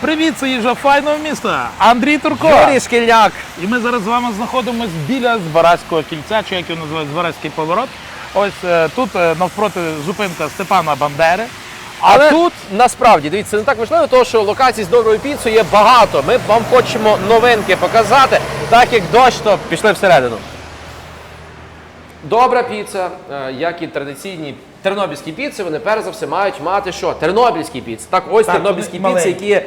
Привіт, це їжа файного міста. Андрій Турко. Юрій Шкільняк. І ми зараз з вами знаходимося біля Збаразького кільця, чи як його називають Збаразький поворот. Ось е, тут е, навпроти зупинка Степана Бандери. А Але тут насправді дивіться, це не так важливо, тому що локацій з доброю піцею є багато. Ми вам хочемо новинки показати, так як дощ, то пішли всередину. Добра піца, е, як і традиційні тернопільські піци, вони перш за все мають мати що? Тернопільські піци. Так, ось Так, тернопільські піци, маленькі. які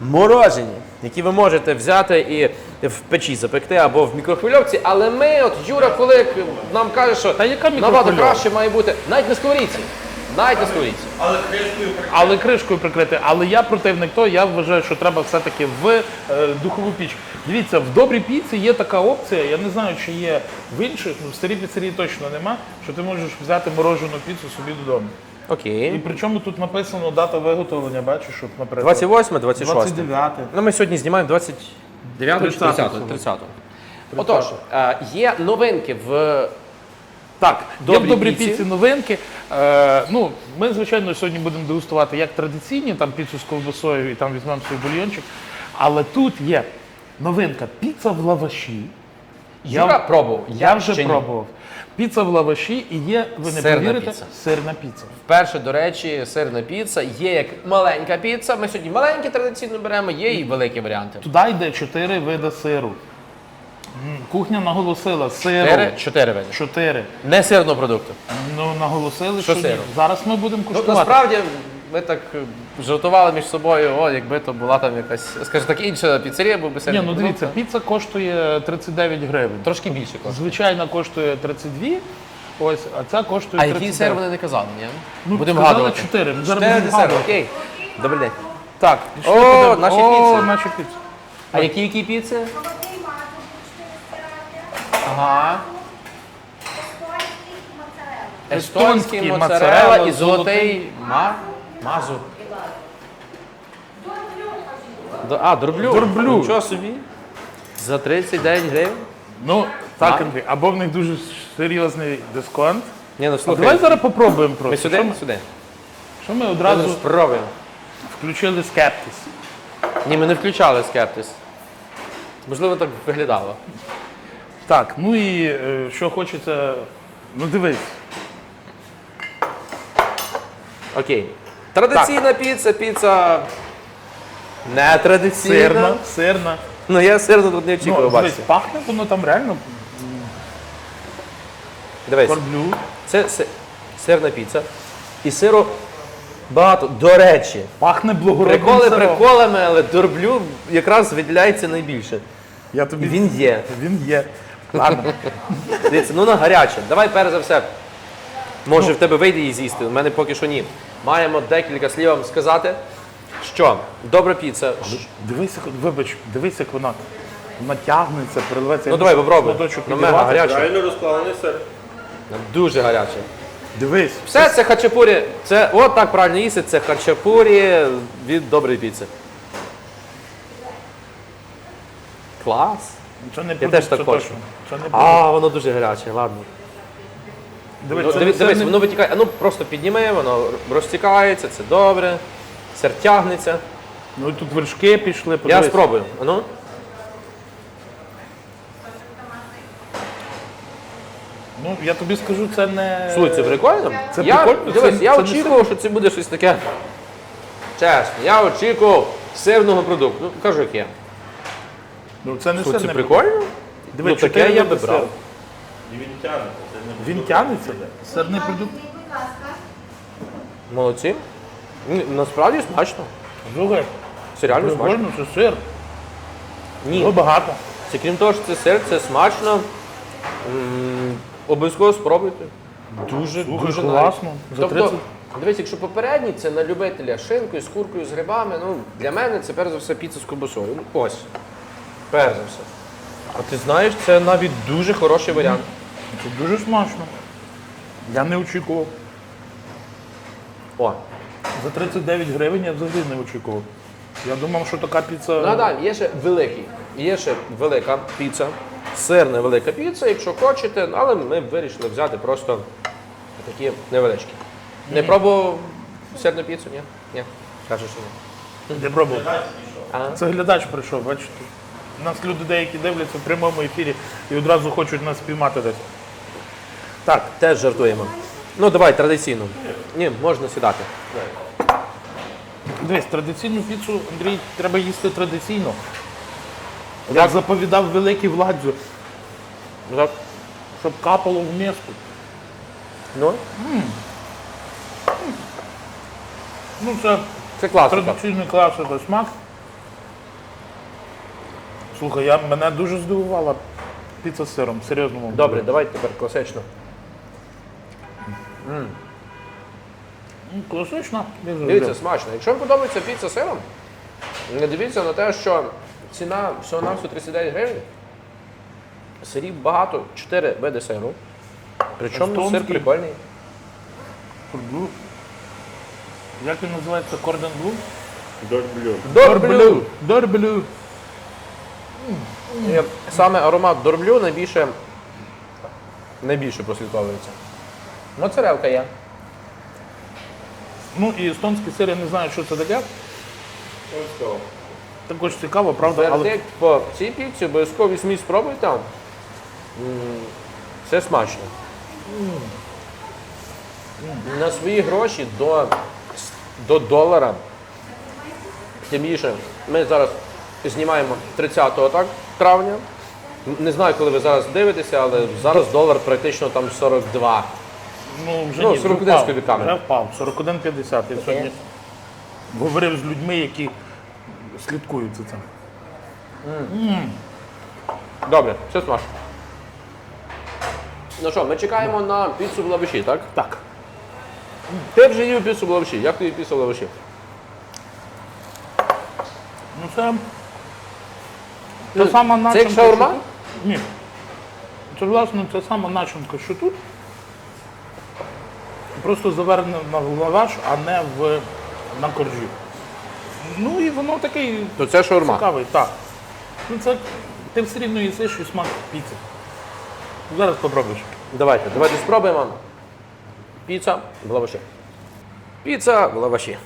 морожені, які ви можете взяти і в печі запекти або в мікрохвильовці. Але ми, от Юра Кулик нам каже, що Та яка набагато мікрохвильовка? краще має бути навіть на сковорідці. Навіть на сковорідці. але кришкою прикрити. Але я противник того, я вважаю, що треба все-таки в е, духову піч. Дивіться, в добрій піці є така опція. Я не знаю, чи є в інших, ну в старій піцерії точно нема, що ти можеш взяти морожену піцу собі додому. І Окей. причому тут написано дата виготовлення, бачиш, щоб, наприклад, 28, 26. 29. Ну, ми сьогодні знімаємо 29 чи 30, 30. 30. Отож, е, є новинки в Так, Добрі є в добрій піці. піці новинки. Е, ну, ми, звичайно, сьогодні будемо дегустувати як традиційні, там піцу з ковбасою і там візьмемо свій бульйончик. Але тут є новинка піца в лаваші. Юра пробував. Я вже ще ні. пробував. Піца в лаваші і є, ви не Сирна повірите, піца. сирна піца. Вперше, до речі, сирна піца. Є як маленька піца. Ми сьогодні маленькі традиційно беремо, є і великі варіанти. Туди йде чотири види сиру. М, Кухня наголосила сиру. Чотири, чотири види. Чотири. Не сирного продукту. Ну, наголосили, Що що, ні. сиру? Зараз ми будемо Ну, куштувати. насправді, ми так е, жартували між собою, о, якби то була там якась, скажімо так, інша піцерія, був би Ні, ну дивіться, піца коштує 39 гривень. Трошки більше коштує. Звичайна коштує 32, ось, а ця коштує А 39. який сир вони не казали, ні? Ну, Будемо сказали гадувати. 4. Ми зараз Чотири будемо десерти, гадувати. окей. Добрий день. Так, пішли О, подивимось. наші О, піци. наші піци. А які які піци? Молодий стирати, Ага. естонський моцарелла. І золотий ма... мазу. До- А, дорблю. Дорблю. Нічого собі. За 39 гривень. Ну, так. Андрій, або в них дуже серйозний дисконт. Ні, ну А слухай. давай зараз попробуємо просто. Ми сюди? Що ми, Сюди. що ми Одразу одразу спробуємо. включили скептис. Ні, ми не включали скептис. Можливо, так виглядало. Так, ну і е, що хочеться. Ну дивись, Окей. Традиційна піца, піца. Не традиційна. сирна, сирна. Ну я сирну тут не очікував, Ну, бачите. пахне воно там реально Дивись. корблю. Це си- сирна піца. І сиру багато. До речі, Пахне благородним приколи сиром. приколами, але дорблю якраз виділяється найбільше. Я тобі він є. Він є. Ладно. Дивіться, ну на гаряче. Давай перш за все. Може в тебе вийде її з'їсти, у мене поки що ні. Маємо декілька слів вам сказати, що добра піца. Дивись, як- вибач, дивись, як вона натягнеться, приливається. Ну Я давай можу попробуй. шматочок Ну, мега відірвати. гаряче. Правильно розкладений сир. Дуже гаряче. Дивись. Все це хачапурі. Це от так правильно їсти, це хачапурі від доброї піци. Клас. Це не Я теж так це хочу. точно. Це не продукт. А, воно дуже гаряче, ладно. Дивись, Ну, це дивись, не дивись, сирний- воно витікає. А ну просто підніми, воно розтікається, це добре. Сир тягнеться. Ну і тут вершки пішли, Я подивись. спробую. А Ну. Ну, я тобі скажу, це не... Слухай, це прикольно. Це я, прикольно, Дивись, це- я це не очікував, що це буде щось таке. Чесно, я очікував сирного продукту. Ну, кажу, як є. Ну, це не Слухай, це прикольно? Дивись, ну, таке чотири я би види брав. сиру. І він тягнеться. Він тягнеться? Сирний продукт. Будь ласка. Молодці. Ні, Насправді смачно. Слухай, Це реально смачно. прикольно, це сир. Ні. Його багато. Це крім того, що це сир, це смачно. М, Обов'язково спробуйте. Дуже, Дуже класно. За Тобто, 30... дивись, якщо попередній, це на любителя з шинкою, з куркою, з грибами. Ну, для мене це перш за все піца з ковбасою. Ну, ось. Перш за все. А ти знаєш, це навіть дуже хороший варіант. Це дуже смачно. Я не очікував. О. За 39 гривень я взагалі не очікував. Я думав, що така піца. Нагадаємо, є ще великий. Є ще велика піца. Сирна велика піца, якщо хочете, але ми вирішили взяти просто такі невеличкі. Не пробував сирну піцу, ні? Ні. Кажу, що ні. Не пробував. А? Це глядач прийшов, бачите. У Нас люди деякі дивляться в прямому ефірі і одразу хочуть нас спіймати десь. Так, Теж жартуємо. Ну давай традиційно. Ні, можна сідати. дивись, традиційну піцу, Андрій, треба їсти традиційно. Як заповідав великий владзю, Так. щоб капало в миску. Ну, Ну, це це класика. традиційний класовий смак. Слухай, я, мене дуже здивувала піца з сиром, серйозно вам. Добре, говорю. давай тепер класично. Класична. Дивіться, смачно. Якщо вам подобається піца з сиром, не дивіться на те, що ціна всього на 139 гривень. Сирів багато, 4 види сиру. Причому сир Естонський. прикольний. Блю. Як він називається? Кордон Блю? Дорблю. Дорблю. Дорблю. І Саме аромат дорблю найбільше, найбільше прослідковується. Моцарелка є. Ну і естонський сир, я не знаю, що це таке. Також цікаво, правда, але Вердикт по цій піці обов'язково візьміть, спробуйте. М, Це смачно. На свої гроші до, до долара. Тим більше, ми зараз знімаємо 30 так, травня. Не знаю, коли ви зараз дивитеся, але зараз долар практично там 42. Ну, вже Ну, ні, 41 впав, з копійками. Вже впав. 41,50. Я сьогодні говорив з людьми, які слідкують за цим. Добре, все смачно. Ну що, ми чекаємо на піцу в лавиші, так? Так. Ти вже їв піцу в лавиші. Як тобі піца в лавиші? Ну це. Та сама начинка. як шаурма? тут. Ні. Це власне це сама начинка, що тут. Просто завернена в лаваш, а не в, на коржі. Ну і воно такий То це шаурма. цікавий, так. Ну це ти все рівно їсиш і смак піци. Зараз попробуєш. Давайте, давайте спробуємо. Піца в лаваші. Піца в лаваші.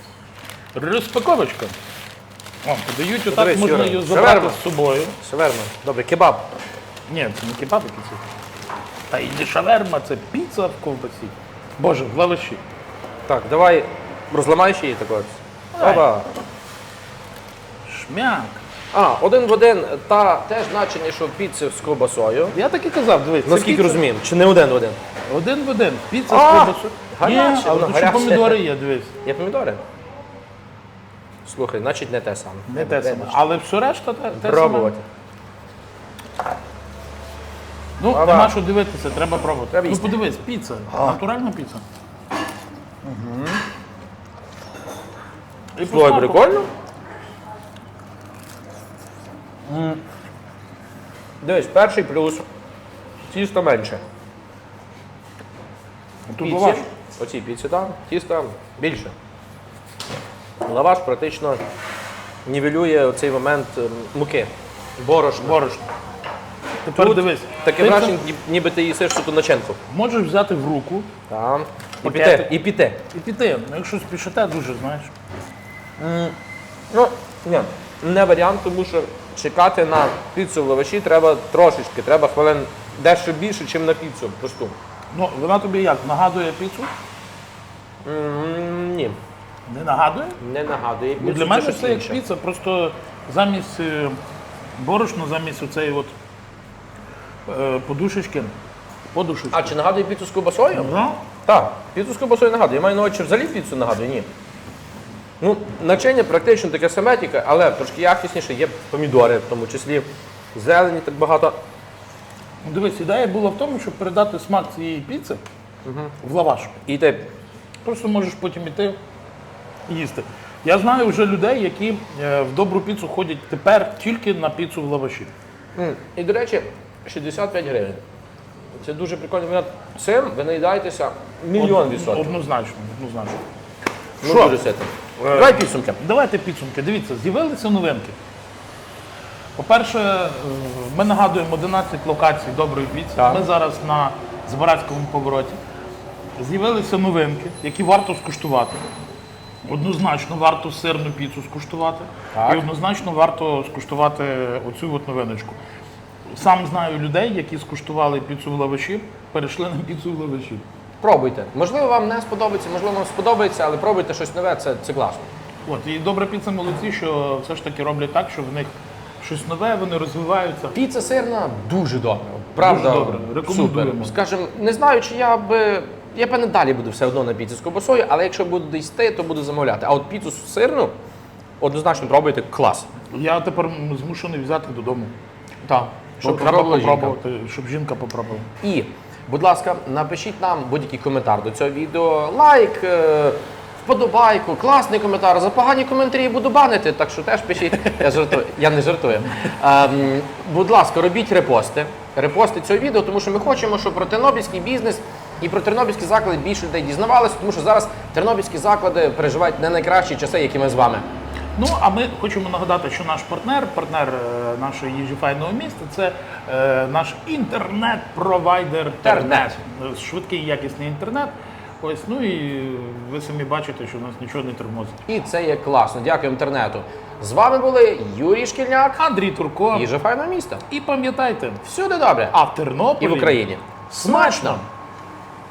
Розпаковочка. О, подають отак, Подивись, можна Юра, її забрати шаверма. з собою. Шаверма. Добре, кебаб. Ні, це не кебаб якийсь. Та і не шаверма, це піца в ковбасі. Боже, в лаваші. Так, давай розламаєш її також. Давай. Опа. Шмяк. А, один в один та теж начині, що піци з ковбасою. Я так і казав, дивись. це Наскільки піца розуміємо, чи не один в один? Один в один. Піца А, з ковбасою. Гаряче, але воно тут ще гаряче. помідори є, дивись. Є помідори? Слухай, значить не те саме. Не те саме. Але все решта те, те саме. Пробувати. Ну, Ава. нема що дивитися, треба пробувати. Треба ну їсти. подивись, піца. Натуральна піца. І по Слухай, смаку. прикольно. Дивись, перший плюс. Тісто менше. Тут Піці, лаваш. оцій піці, так, тісто більше. Лаваш практично нівелює оцей момент ем, муки. Борошна. Борошно. Тепер Тут дивись. Таке ти це враження, ні- ніби ти їсиш тут начинку. Можеш взяти в руку Там. І піти. І піти. і піти. Ну, якщо спішите дуже, знаєш. Ну, ні, не варіант, тому що чекати на піцу в лаваші треба трошечки, треба хвилин дещо більше, ніж на піцу просту. Ну, вона тобі як? Нагадує піцу? Ні, Не нагадує? не нагадує. Піцу для мене це як піца, просто замість е, борошна, замість оцеї от е, подушечки. Подушечки. А чи нагадує піцу з ковбасою? Ну, Так, піцу з ковбасою нагадує. Я маю на увазі, чи взагалі піцу нагадує? Ні. Ну, начиння практично таке саме, тільки, але трошки якісніше є помідори, в тому числі зелені так багато. Дивись, ідея була в тому, щоб передати смак цієї піци в лаваш. І ти Просто можеш потім іти і їсти. Я знаю вже людей, які е, в добру піцу ходять тепер тільки на піцу в лаваші. М, І, до речі, 65 гривень. Це дуже прикольний варіант. Цим ви наїдаєтеся мільйон відсотків. Однозначно, однозначно. Ну, Що? дуже ситно. Давай підсумки. Давайте підсумки. Дивіться, з'явилися новинки. По-перше, е, ми нагадуємо 11 локацій доброї піці. Так. Ми зараз на Збаразькому повороті. З'явилися новинки, які варто скуштувати. Однозначно варто сирну піцу скуштувати. Так. І однозначно варто скуштувати оцю от новиночку. Сам знаю людей, які скуштували піцу в лаваші, перейшли на піцу в лаваші. Пробуйте. Можливо, вам не сподобається, можливо, вам сподобається, але пробуйте щось нове, це, це класно. От і добра піца молодці, що все ж таки роблять так, що в них щось нове, вони розвиваються. Піца сирна дуже добре. Правда, Дуже добре. Рекомендуємо. Супер. Скажем, не знаю, чи я би. Я певне далі буду все одно на піці з ковбасою, але якщо буду йти, то буду замовляти. А от піцу сирну однозначно пробуйте клас. Я тепер м, змушений взяти додому. Так. Щоб треба попробувати, щоб жінка попробувала. І, будь ласка, напишіть нам будь-який коментар до цього відео. Лайк, е, вподобайку, класний коментар. За погані коментарі буду банити, так що теж пишіть. Я жартую. Я не жартую. Ем, будь ласка, робіть репости. Репости цього відео, тому що ми хочемо, щоб про тернопільський бізнес і про тернопільські заклади більше людей дізнавалося, тому що зараз тернопільські заклади переживають не найкращі часи, які ми з вами. Ну а ми хочемо нагадати, що наш партнер, партнер е, нашої їжі файного міста, це е, наш інтернет-провайдер Тернет. Е, Швидкий якісний інтернет. Ось, ну і ви самі бачите, що у нас нічого не тормозить. І це є класно. Дякую інтернету. З вами були Юрій Шкільняк, Андрій Турко. їжа файного міста. І пам'ятайте, Всюди добре. а в Тернополі І в Україні. Смачно!